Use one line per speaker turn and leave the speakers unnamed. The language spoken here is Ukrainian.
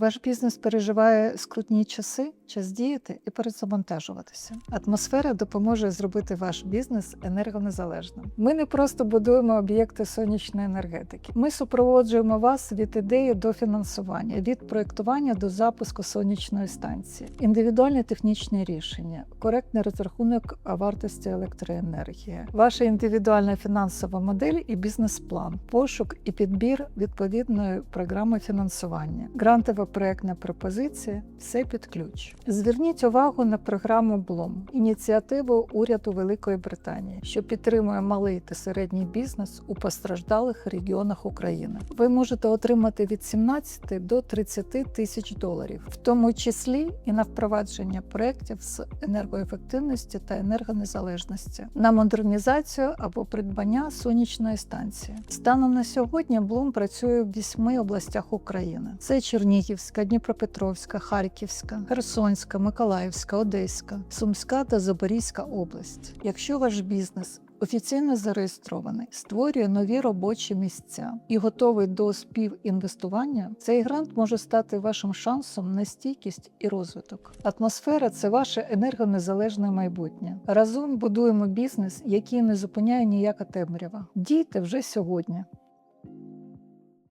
Ваш бізнес переживає скрутні часи, час діяти і перезавантажуватися. Атмосфера допоможе зробити ваш бізнес енергонезалежним. Ми не просто будуємо об'єкти сонячної енергетики. Ми супроводжуємо вас від ідеї до фінансування, від проєктування до запуску сонячної станції, індивідуальні технічні рішення, коректний розрахунок вартості електроенергії, ваша індивідуальна фінансова модель і бізнес-план, пошук і підбір відповідної програми фінансування, грантова проектна пропозиція все під ключ. Зверніть увагу на програму Блум, ініціативу уряду Великої Британії, що підтримує малий та середній бізнес у постраждалих регіонах України. Ви можете отримати від 17 до 30 тисяч доларів, в тому числі і на впровадження проєктів з енергоефективності та енергонезалежності, на модернізацію або придбання сонячної станції. Станом на сьогодні Блум працює в вісьми областях України: це Чернігівська, Дніпропетровська, Харківська, Херсонська, Миколаївська, Одеська, Сумська та Запорізька область. Якщо ваш бізнес офіційно зареєстрований, створює нові робочі місця і готовий до співінвестування, цей грант може стати вашим шансом на стійкість і розвиток. Атмосфера це ваше енергонезалежне майбутнє. Разом будуємо бізнес, який не зупиняє ніяка темрява. Дійте вже сьогодні.